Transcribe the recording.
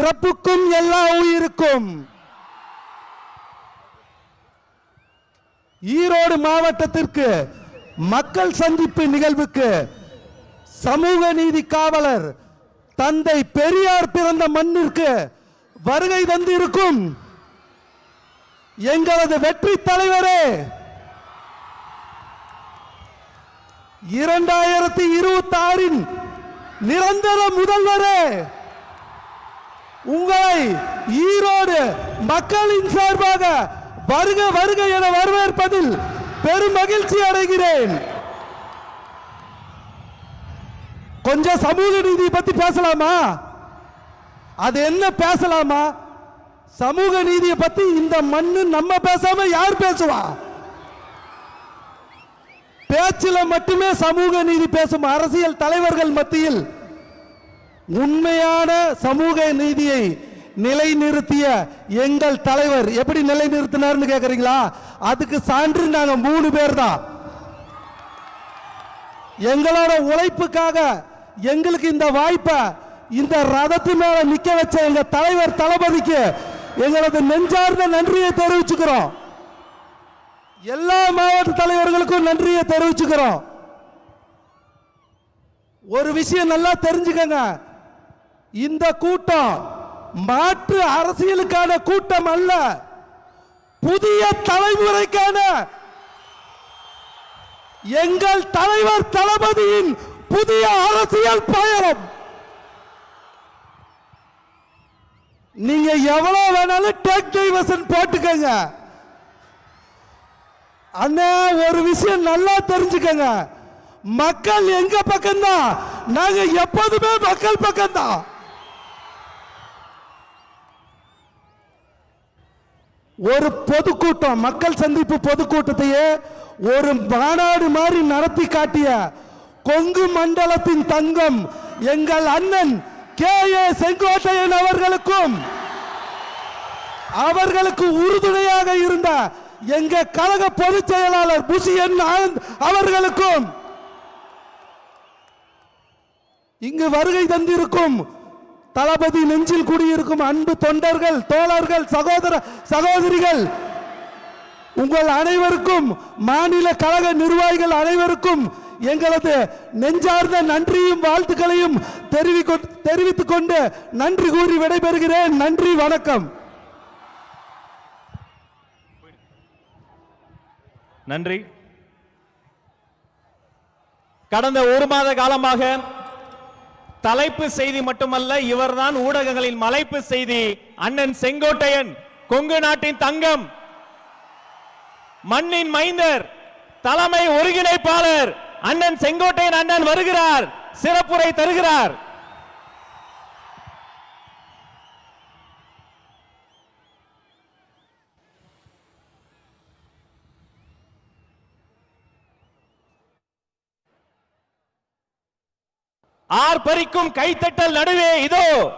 பிறப்புக்கும் எல்லா உயிருக்கும். ஈரோடு மாவட்டத்திற்கு மக்கள் சந்திப்பு நிகழ்வுக்கு சமூக நீதி காவலர் தந்தை பெரியார் பிறந்த மண்ணிற்கு வருகை தந்திருக்கும் எங்களது வெற்றி தலைவரே இரண்டாயிரத்தி இருபத்தி ஆறின் நிரந்தர முதல்வரே. உங்களை ஈரோடு மக்களின் சார்பாக வருக வருக என வரவேற்பதில் பெரும் மகிழ்ச்சி அடைகிறேன். கொஞ்சம் சமூக நீதி பத்தி பேசலாமா? அது என்ன பேசலாமா? சமூக நீதியை பத்தி இந்த மண்ணு நம்ம பேசாம யார் பேசுவா? பேச்சில் மட்டுமே சமூக நீதி பேசும் அரசியல் தலைவர்கள் மத்தியில் உண்மையான சமூக நீதியை நிலைநிறுத்திய எங்கள் தலைவர் எப்படி நிலைநிறுத்தினார்னு கேட்குறீங்களா அதுக்கு சான்று நாங்கள் மூணு பேர் தான் எங்களோட உழைப்புக்காக எங்களுக்கு இந்த வாய்ப்பை இந்த ரதத்து மேல நிக்க வச்ச எங்க தலைவர் தளபதிக்கு எங்களது நெஞ்சார்ந்த நன்றியை தெரிவிச்சுக்கிறோம். எல்லா மாவட்ட தலைவர்களுக்கும் நன்றியை தெரிவிச்சுக்கிறோம். ஒரு விஷயம் நல்லா தெரிஞ்சுக்கங்க. இந்த கூட்டம் மாற்று அரசியலுக்கான கூட்டம் அல்ல. புதிய தலைமுறைக்கான. எங்கள் தலைவர் தளபதியின் புதிய அரசியல் பயணம். நீங்க எவ்வளவு வேணாலும் டேக் டைவர்சன் போட்டுக்கங்க. அண்ணா ஒரு விஷயம் நல்லா தெரிஞ்சுக்கங்க. மக்கள் எங்க பக்கம்தான்? நாங்க எப்போதுமே மக்கள் பக்கம்தான். ஒரு பொதுக்கூட்டம் மக்கள் சந்திப்பு பொதுக்கூட்டத்தையே ஒரு மாநாடு மாதிரி நடத்தி காட்டிய கொங்கு மண்டலத்தின் தங்கம் எங்கள் அண்ணன் கே. ஏ. செங்கோட்டையன் அவர்களுக்கும் அவர்களுக்கு உறுதுணையாக இருந்த எங்க கழக பொதுச் செயலாளர் புசியன் ஆனந்த் அவர்களுக்கும் இங்கு வருகை தந்திருக்கும் தளபதி நெஞ்சில் குடியிருக்கும் அன்பு தொண்டர்கள் தோழர்கள் சகோதர சகோதரிகள் உங்கள் அனைவருக்கும் மாநில கழக நிர்வாகிகள் அனைவருக்கும் எங்களது நெஞ்சார்ந்த நன்றியும் வாழ்த்துக்களையும் தெரிவிக்கொ- தெரிவித்துக் கொண்டு நன்றி கூறி விடைபெறுகிறேன். நன்றி வணக்கம். நன்றி. கடந்த ஒரு மாத காலமாக தலைப்பு செய்தி மட்டுமல்ல இவர்தான் ஊடகங்களின் மலைப்பு செய்தி. அண்ணன் செங்கோட்டையன் கொங்கு நாட்டின் தங்கம். மண்ணின் மைந்தர் தலைமை ஒருங்கிணைப்பாளர் அண்ணன் செங்கோட்டையன் அண்ணன் வருகிறார் சிறப்புரை தருகிறார். ஆர்ப்பரிக்கும் கைத்தட்டல் நடுவே இதோ